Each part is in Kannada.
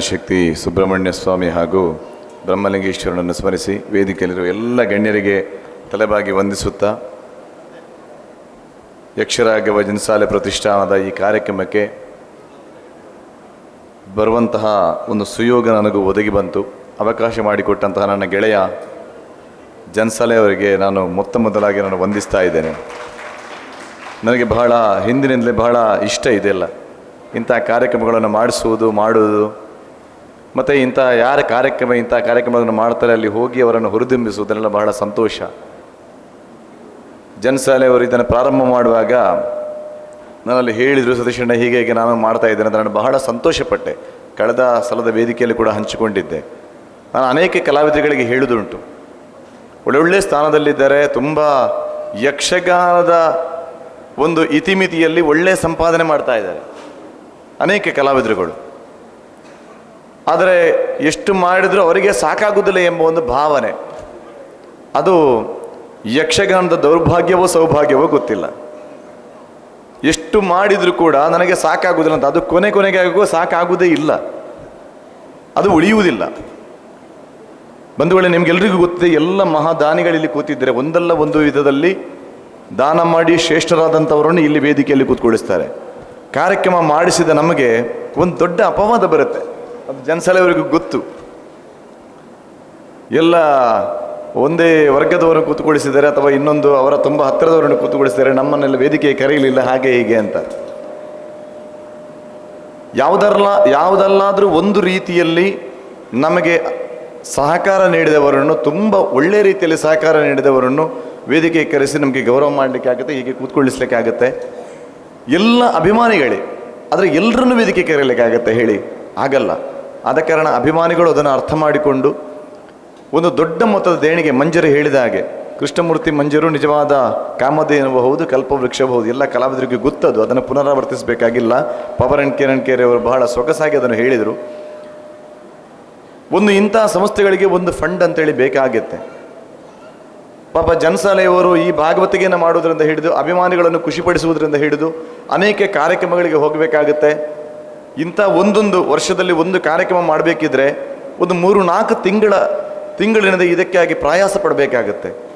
ಶಕ್ತಿ ಸುಬ್ರಹ್ಮಣ್ಯ ಸ್ವಾಮಿ ಹಾಗೂ ಬ್ರಹ್ಮಲಿಂಗೇಶ್ವರನನ್ನು ಸ್ಮರಿಸಿ ವೇದಿಕೆಯಲ್ಲಿರುವ ಎಲ್ಲ ಗಣ್ಯರಿಗೆ ತಲೆಬಾಗಿ ವಂದಿಸುತ್ತಾ ಯಕ್ಷರಾಗ ಭಜನಸಾಲೆ ಪ್ರತಿಷ್ಠಾನದ ಈ ಕಾರ್ಯಕ್ರಮಕ್ಕೆ ಬರುವಂತಹ ಒಂದು ಸುಯೋಗ ನನಗೂ ಒದಗಿ ಬಂತು. ಅವಕಾಶ ಮಾಡಿಕೊಟ್ಟಂತಹ ನನ್ನ ಗೆಳೆಯ ಜನ್ಸಾಲೆ ಅವರಿಗೆ ನಾನು ಮೊತ್ತ ಮೊದಲಾಗಿ ನಾನು ವಂದಿಸ್ತಾ ಇದ್ದೇನೆ. ನನಗೆ ಬಹಳ ಹಿಂದಿನಿಂದಲೇ ಬಹಳ ಇಷ್ಟ ಇದೆಲ್ಲ ಇಂಥ ಕಾರ್ಯಕ್ರಮಗಳನ್ನು ಮಾಡಿಸುವುದು, ಮಾಡುವುದು ಮತ್ತು ಇಂಥ ಯಾರ ಕಾರ್ಯಕ್ರಮ, ಇಂಥ ಕಾರ್ಯಕ್ರಮಗಳನ್ನು ಮಾಡ್ತಾರೆ, ಅಲ್ಲಿ ಹೋಗಿ ಅವರನ್ನು ಹುರಿದುಂಬಿಸುವುದನ್ನೆಲ್ಲ ಬಹಳ ಸಂತೋಷ. ಜನಸಾಲೆಯವರು ಇದನ್ನು ಪ್ರಾರಂಭ ಮಾಡುವಾಗ ನನ್ನಲ್ಲಿ ಹೇಳಿದರು, ಸತೀಶಣ್ಣ, ಹೀಗೆ ಹೀಗೆ ನಾನು ಮಾಡ್ತಾ ಇದ್ದೇನೆ ಅಂತ ನಾನು ಬಹಳ ಸಂತೋಷಪಟ್ಟೆ. ಕಳೆದ ಸಲದ ವೇದಿಕೆಯಲ್ಲಿ ಕೂಡ ಹಂಚಿಕೊಂಡಿದ್ದೆ. ನಾನು ಅನೇಕ ಕಲಾವಿದರಿಗೆ ಹೇಳುವುದುಂಟು. ಒಳ್ಳೊಳ್ಳೆ ಸ್ಥಾನದಲ್ಲಿದ್ದಾರೆ ತುಂಬ ಯಕ್ಷಗಾನದ ಒಂದು ಇತಿಮಿತಿಯಲ್ಲಿ ಒಳ್ಳೆಯ ಸಂಪಾದನೆ ಮಾಡ್ತಾ ಇದ್ದಾರೆ ಅನೇಕ ಕಲಾವಿದರುಗಳು. ಆದರೆ ಎಷ್ಟು ಮಾಡಿದರೂ ಅವರಿಗೆ ಸಾಕಾಗುವುದಿಲ್ಲ ಎಂಬ ಒಂದು ಭಾವನೆ. ಅದು ಯಕ್ಷಗಾನದ ದೌರ್ಭಾಗ್ಯವೋ ಸೌಭಾಗ್ಯವೋ ಗೊತ್ತಿಲ್ಲ. ಎಷ್ಟು ಮಾಡಿದರೂ ಕೂಡ ನನಗೆ ಸಾಕಾಗುವುದಿಲ್ಲ ಅಂತ. ಅದು ಕೊನೆ ಕೊನೆಗೆ ಆಗೋ ಸಾಕಾಗುವುದೇ ಇಲ್ಲ. ಅದು ಉಳಿಯುವುದಿಲ್ಲ. ಬಂಧುಗಳೇ, ನಿಮ್ಗೆಲ್ರಿಗೂ ಗೊತ್ತಿದೆ, ಎಲ್ಲ ಮಹಾದಾನಿಗಳಲ್ಲಿ ಕೂತಿದ್ದರೆ. ಒಂದಲ್ಲ ಒಂದು ವಿಧದಲ್ಲಿ ದಾನ ಮಾಡಿ ಶ್ರೇಷ್ಠರಾದಂಥವರನ್ನು ಇಲ್ಲಿ ವೇದಿಕೆಯಲ್ಲಿ ಕೂತ್ಕೊಳಿಸ್ತಾರೆ. ಕಾರ್ಯಕ್ರಮ ಮಾಡಿಸಿದ ನಮಗೆ ಒಂದು ದೊಡ್ಡ ಅಪವಾದ ಬರುತ್ತೆ. ಅದು ಜನಸಲೆಯವರಿಗೂ ಗೊತ್ತು. ಎಲ್ಲ ಒಂದೇ ವರ್ಗದವರನ್ನು ಕೂತ್ಕೊಳಿಸಿದ್ದಾರೆ ಅಥವಾ ಇನ್ನೊಂದು ಅವರ ತುಂಬ ಹತ್ತಿರದವರನ್ನು ಕೂತ್ಕೊಳಿಸಿದ್ದಾರೆ ನಮ್ಮನ್ನೆಲ್ಲ ವೇದಿಕೆಗೆ ಕರೆಯಲಿಲ್ಲ, ಹಾಗೆ ಹೀಗೆ ಅಂತ. ಯಾವುದಲ್ಲ ಯಾವುದಲ್ಲಾದರೂ ಒಂದು ರೀತಿಯಲ್ಲಿ ನಮಗೆ ಸಹಕಾರ ನೀಡಿದವರನ್ನು, ತುಂಬ ಒಳ್ಳೆ ರೀತಿಯಲ್ಲಿ ಸಹಕಾರ ನೀಡಿದವರನ್ನು ವೇದಿಕೆಗೆ ಕರೆಸಿ ನಮಗೆ ಗೌರವ ಮಾಡಲಿಕ್ಕೆ ಆಗುತ್ತೆ, ಹೀಗೆ ಕೂತ್ಕೊಳ್ಳಿಸ್ಲಿಕ್ಕೆ ಆಗುತ್ತೆ. ಎಲ್ಲ ಅಭಿಮಾನಿಗಳೇ, ಆದರೆ ಎಲ್ಲರನ್ನೂ ವೇದಿಕೆ ಕರೆಯಲಿಕ್ಕೆ ಆಗುತ್ತೆ ಹೇಳಿ, ಆಗಲ್ಲ. ಆದ ಕಾರಣ ಅಭಿಮಾನಿಗಳು ಅದನ್ನು ಅರ್ಥ ಮಾಡಿಕೊಂಡು ಒಂದು ದೊಡ್ಡ ಮೊತ್ತದ ದೇಣಿಗೆ ಮಂಜರು ಹೇಳಿದ ಹಾಗೆ, ಕೃಷ್ಣಮೂರ್ತಿ ಮಂಜರು ನಿಜವಾದ ಕಾಮಧೇನುವು ಹೌದು ಕಲ್ಪವೃಕ್ಷವೂ ಹೌದು ಎಲ್ಲ ಕಲಾವಿದರಿಗೆ ಗೊತ್ತದು, ಅದನ್ನು ಪುನರಾವರ್ತಿಸಬೇಕಾಗಿಲ್ಲ. ಪವರ್ ಅಂಡ್ ಕಿರಣ್ ಕೇರೆ ಅವರು ಬಹಳ ಸೊಗಸಾಗಿ ಅದನ್ನು ಹೇಳಿದರು. ಒಂದು ಇಂಥ ಸಂಸ್ಥೆಗಳಿಗೆ ಒಂದು ಫಂಡ್ ಅಂತೇಳಿ ಬೇಕಾಗುತ್ತೆ. ಪಾಪ ಜನಸಾಲೆಯವರು ಈ ಭಾಗವತಿಗೆಯನ್ನು ಮಾಡುವುದರಿಂದ ಹಿಡಿದು, ಅಭಿಮಾನಿಗಳನ್ನು ಖುಷಿಪಡಿಸುವುದರಿಂದ ಹಿಡಿದು, ಅನೇಕ ಕಾರ್ಯಕ್ರಮಗಳಿಗೆ ಹೋಗಬೇಕಾಗುತ್ತೆ. ಇಂಥ ಒಂದೊಂದು ವರ್ಷದಲ್ಲಿ ಒಂದು ಕಾರ್ಯಕ್ರಮ ಮಾಡಬೇಕಿದ್ರೆ ಒಂದು ಮೂರು ನಾಲ್ಕು ತಿಂಗಳ ತಿಂಗಳಿನಿಂದ ಇದಕ್ಕಾಗಿ ಪ್ರಯಾಸ ಪಡಬೇಕಾಗತ್ತೆ.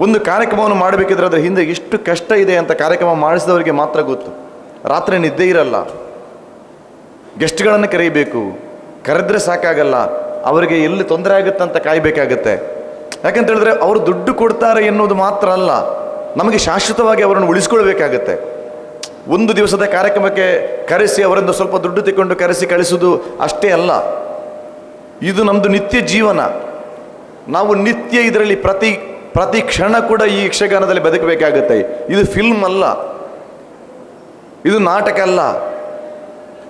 ಒಂದು ಕಾರ್ಯಕ್ರಮವನ್ನು ಮಾಡಬೇಕಿದ್ರೆ ಅದರ ಹಿಂದೆ ಎಷ್ಟು ಕಷ್ಟ ಇದೆ ಅಂತ ಕಾರ್ಯಕ್ರಮ ಮಾಡಿಸಿದವರಿಗೆ ಮಾತ್ರ ಗೊತ್ತು. ರಾತ್ರಿ ನಿದ್ದೆ ಇರಲ್ಲ. ಗೆಸ್ಟ್ಗಳನ್ನು ಕರೆಯಬೇಕು ಕರೆದ್ರೆ ಸಾಕಾಗಲ್ಲ. ಅವರಿಗೆ ಎಲ್ಲಿ ತೊಂದರೆ ಆಗುತ್ತೆ ಅಂತ ಕಾಯಬೇಕಾಗತ್ತೆ. ಯಾಕಂತ ಹೇಳಿದ್ರೆ ಅವರು ದುಡ್ಡು ಕೊಡ್ತಾರೆ ಎನ್ನುವುದು ಮಾತ್ರ ಅಲ್ಲ. ನಮಗೆ ಶಾಶ್ವತವಾಗಿ ಅವರನ್ನು ಉಳಿಸ್ಕೊಳ್ಬೇಕಾಗತ್ತೆ. ಒಂದು ದಿವಸದ ಕಾರ್ಯಕ್ರಮಕ್ಕೆ ಕರೆಸಿ ಅವರಿಂದ ಸ್ವಲ್ಪ ದುಡ್ಡು ತಿಕ್ಕೊಂಡು ಕರೆಸಿ ಕಳಿಸುವುದು ಅಷ್ಟೇ ಅಲ್ಲ. ಇದು ನಮ್ಮದು ನಿತ್ಯ ಜೀವನ. ನಾವು ನಿತ್ಯ ಇದರಲ್ಲಿ ಪ್ರತಿ ಪ್ರತಿ ಕ್ಷಣ ಕೂಡ ಈ ಯಕ್ಷಗಾನದಲ್ಲಿ ಬದುಕಬೇಕಾಗುತ್ತೆ. ಇದು ಫಿಲ್ಮ್ ಅಲ್ಲ. ಇದು ನಾಟಕ ಅಲ್ಲ.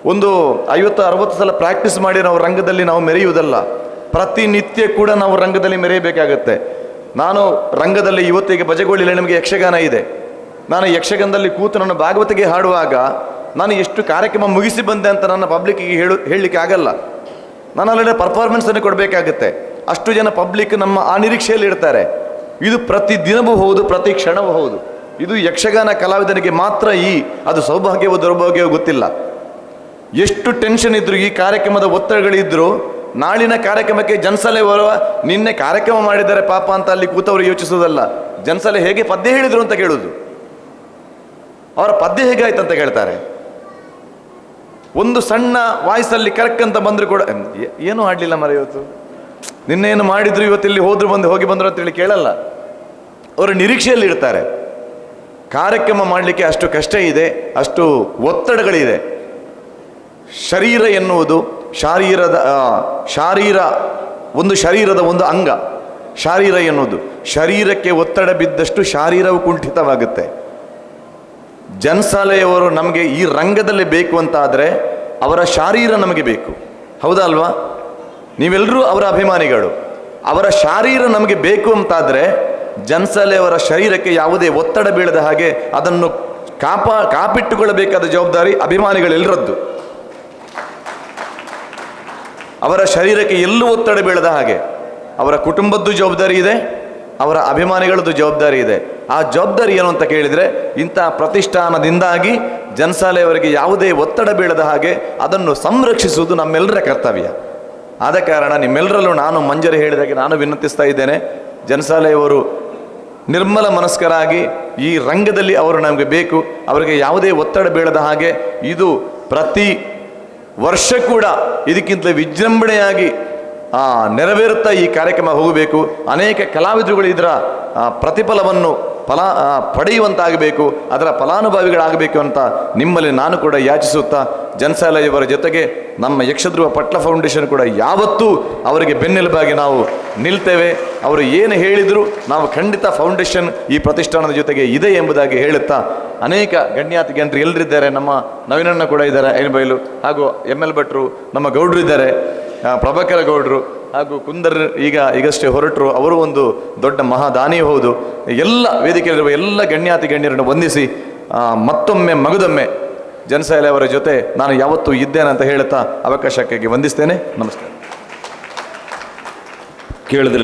ಒಂದು ಐವತ್ತು, ಅರವತ್ತು ಸಲ ಪ್ರಾಕ್ಟೀಸ್ ಮಾಡಿ ನಾವು ರಂಗದಲ್ಲಿ ನಾವು ಮೆರೆಯುವುದಲ್ಲ. ಪ್ರತಿನಿತ್ಯ ಕೂಡ ನಾವು ರಂಗದಲ್ಲಿ ಮೆರೆಯಬೇಕಾಗುತ್ತೆ. ನಾನು ರಂಗದಲ್ಲಿ ಇವತ್ತಿಗೆ ಬಜಗೋಳಿಯಲ್ಲಿ ನಮಗೆ ಯಕ್ಷಗಾನ ಇದೆ. ನಾನು ಯಕ್ಷಗಾನದಲ್ಲಿ ಕೂತು ನನ್ನ ಭಾಗವತಿಗೆ ಹಾಡುವಾಗ ನಾನು ಎಷ್ಟು ಕಾರ್ಯಕ್ರಮ ಮುಗಿಸಿ ಬಂದೆ ಅಂತ ನನ್ನ ಪಬ್ಲಿಕ್ಕಿಗೆ ಹೇಳು, ಹೇಳಲಿಕ್ಕೆ ಆಗಲ್ಲ. ನಾನು ಅಲ್ಲದೆ ಪರ್ಫಾರ್ಮೆನ್ಸನ್ನು ಕೊಡಬೇಕಾಗುತ್ತೆ. ಅಷ್ಟು ಜನ ಪಬ್ಲಿಕ್ ನಮ್ಮ ಆ ನಿರೀಕ್ಷೆಯಲ್ಲಿ ಇರ್ತಾರೆ. ಇದು ಪ್ರತಿ ದಿನವೂ ಹೌದು, ಪ್ರತಿ ಕ್ಷಣವೂ ಹೌದು. ಇದು ಯಕ್ಷಗಾನ ಕಲಾವಿದನಿಗೆ ಮಾತ್ರ ಈ, ಅದು ಸೌಭಾಗ್ಯವೋ ದುರ್ಭಾಗ್ಯವೋ ಗೊತ್ತಿಲ್ಲ. ಎಷ್ಟು ಟೆನ್ಷನ್ ಇದ್ರು, ಈ ಕಾರ್ಯಕ್ರಮದ ಒತ್ತಡಗಳಿದ್ರು, ನಾಳಿನ ಕಾರ್ಯಕ್ರಮಕ್ಕೆ ಜನಸಲೆ ಬರುವ, ನಿನ್ನೆ ಕಾರ್ಯಕ್ರಮ ಮಾಡಿದ್ದಾರೆ ಪಾಪ ಅಂತ ಅಲ್ಲಿ ಕೂತವರು ಯೋಚಿಸೋದಲ್ಲ ಜನಸಲೆ ಹೇಗೆ ಪದ್ಯ ಹೇಳಿದರು ಅಂತ ಕೇಳುದು. ಅವರ ಪದ್ಯ ಹೇಗಾಯ್ತು ಅಂತ ಕೇಳ್ತಾರೆ ಒಂದು ಸಣ್ಣ ವಾಯ್ಸಲ್ಲಿ ಅಂತ ಬಂದ್ರು ಕೂಡ ಏನು ಆಡ್ಲಿಲ್ಲ ಮರ ಇವತ್ತು. ನಿನ್ನೇನು ಮಾಡಿದ್ರು ಇವತ್ತು ಇಲ್ಲಿ ಹೋದ್ರು ಬಂದು ಹೋಗಿ ಬಂದ್ರು ಅಂತೇಳಿ ಕೇಳಲ್ಲ. ಅವರು ನಿರೀಕ್ಷೆಯಲ್ಲಿ ಇರ್ತಾರೆ. ಕಾರ್ಯಕ್ರಮ ಮಾಡಲಿಕ್ಕೆ ಅಷ್ಟು ಕಷ್ಟ ಇದೆ, ಅಷ್ಟು ಒತ್ತಡಗಳಿದೆ. ಶರೀರ ಎನ್ನುವುದು ಶಾರೀರದ ಶಾರೀರ, ಒಂದು ಶರೀರದ ಒಂದು ಅಂಗ. ಶಾರೀರ ಎನ್ನುವುದು. ಶರೀರಕ್ಕೆ ಒತ್ತಡ ಬಿದ್ದಷ್ಟು ಶಾರೀರವು ಕುಂಠಿತವಾಗುತ್ತೆ. ಜನಸಾಲೆಯವರು ನಮಗೆ ಈ ರಂಗದಲ್ಲಿ ಬೇಕು ಅಂತ ಆದರೆ ಅವರ ಶಾರೀರ ನಮಗೆ ಬೇಕು. ಹೌದಾ ಅಲ್ವಾ? ನೀವೆಲ್ಲರೂ ಅವರ ಅಭಿಮಾನಿಗಳು. ಅವರ ಶಾರೀರ ನಮಗೆ ಬೇಕು ಅಂತಾದರೆ ಜನಸಾಲೆಯವರ ಶರೀರಕ್ಕೆ ಯಾವುದೇ ಒತ್ತಡ ಬೀಳದ ಹಾಗೆ ಅದನ್ನು ಕಾಪಾ ಕಾಪಿಟ್ಟುಕೊಳ್ಳಬೇಕಾದ ಜವಾಬ್ದಾರಿ ಅಭಿಮಾನಿಗಳೆಲ್ಲರದ್ದು ಅವರ ಶರೀರಕ್ಕೆ ಎಲ್ಲೂ ಒತ್ತಡ ಬೀಳದ ಹಾಗೆ ಅವರ ಕುಟುಂಬದ್ದು ಜವಾಬ್ದಾರಿ ಇದೆ, ಅವರ ಅಭಿಮಾನಿಗಳದ್ದು ಜವಾಬ್ದಾರಿ ಇದೆ. ಆ ಜವಾಬ್ದಾರಿ ಏನು ಅಂತ ಕೇಳಿದರೆ, ಇಂಥ ಪ್ರತಿಷ್ಠಾನದಿಂದಾಗಿ ಜನಸಾಲೆಯವರಿಗೆ ಯಾವುದೇ ಒತ್ತಡ ಬೀಳದ ಹಾಗೆ ಅದನ್ನು ಸಂರಕ್ಷಿಸುವುದು ನಮ್ಮೆಲ್ಲರ ಕರ್ತವ್ಯ. ಆದ ಕಾರಣ ನಿಮ್ಮೆಲ್ಲರಲ್ಲೂ ನಾನು ಮಂಜರಿ ಹೇಳಿದಾಗೆ ನಾನು ವಿನಂತಿಸ್ತಾ ಇದ್ದೇನೆ, ಜನಸಾಲೆಯವರು ನಿರ್ಮಲ ಮನಸ್ಕರಾಗಿ ಈ ರಂಗದಲ್ಲಿ ಅವರು ನಮಗೆ ಬೇಕು, ಅವರಿಗೆ ಯಾವುದೇ ಒತ್ತಡ ಬೀಳದ ಹಾಗೆ ಇದು ಪ್ರತಿ ವರ್ಷ ಕೂಡ ಇದಕ್ಕಿಂತ ವಿಜೃಂಭಣೆಯಾಗಿ ಆ, ನೆರವೇರುತ್ತಾ ಈ ಕಾರ್ಯಕ್ರಮ ಹೋಗಬೇಕು. ಅನೇಕ ಕಲಾವಿದರುಗಳು ಇದರ ಪ್ರತಿಫಲವನ್ನು ಫಲ ಪಡೆಯುವಂತಾಗಬೇಕು ಅದರ ಫಲಾನುಭವಿಗಳಾಗಬೇಕು ಅಂತ ನಿಮ್ಮಲ್ಲಿ ನಾನು ಕೂಡ ಯಾಚಿಸುತ್ತಾ ಜನಸಾಲೆಯವರ ಜೊತೆಗೆ ನಮ್ಮ ಯಕ್ಷಧ್ರುವ ಪಟ್ಲ ಫೌಂಡೇಶನ್ ಕೂಡ ಯಾವತ್ತೂ ಅವರಿಗೆ ಬೆನ್ನೆಲುಬಾಗಿ ನಾವು ನಿಲ್ತೇವೆ. ಅವರು ಏನು ಹೇಳಿದರೂ ನಾವು ಖಂಡಿತ ಫೌಂಡೇಶನ್ ಈ ಪ್ರತಿಷ್ಠಾನದ ಜೊತೆಗೆ ಇದೆ ಎಂಬುದಾಗಿ ಹೇಳುತ್ತಾ ಅನೇಕ ಗಣ್ಯಾತಿ ಗಣ್ಯರು ಎಲ್ಲರಿದ್ದಾರೆ ನಮ್ಮ ನವೀನಣ್ಣ ಕೂಡ ಇದ್ದಾರೆ ಐನಬೈಲು ಹಾಗೂ ಎಂ ಎಲ್ ಭಟ್ರು ನಮ್ಮ ಗೌಡರು ಇದ್ದಾರೆ. ಪ್ರಭಾಕರ ಗೌಡರು ಹಾಗೂ ಕುಂದರ್ ಈಗ ಈಗಷ್ಟೇ ಹೊರಟರು, ಅವರು ಒಂದು ದೊಡ್ಡ ಮಹಾದಾನಿ ಹೌದು. ಎಲ್ಲ ವೇದಿಕೆಯಲ್ಲಿರುವ ಎಲ್ಲ ಗಣ್ಯಾತಿ ಗಣ್ಯರನ್ನು ವಂದಿಸಿ ಮತ್ತೊಮ್ಮೆ ಮಗದೊಮ್ಮೆ ಜನಸಾಲೆ ಅವರ ಜೊತೆ ನಾನು ಯಾವತ್ತೂ ಇದ್ದೇನೆ ಅಂತ ಹೇಳುತ್ತಾ ಅವಕಾಶಕ್ಕಾಗಿ ವಂದಿಸ್ತೇನೆ. ನಮಸ್ಕಾರ. ಕೇಳಿದ್ರೆ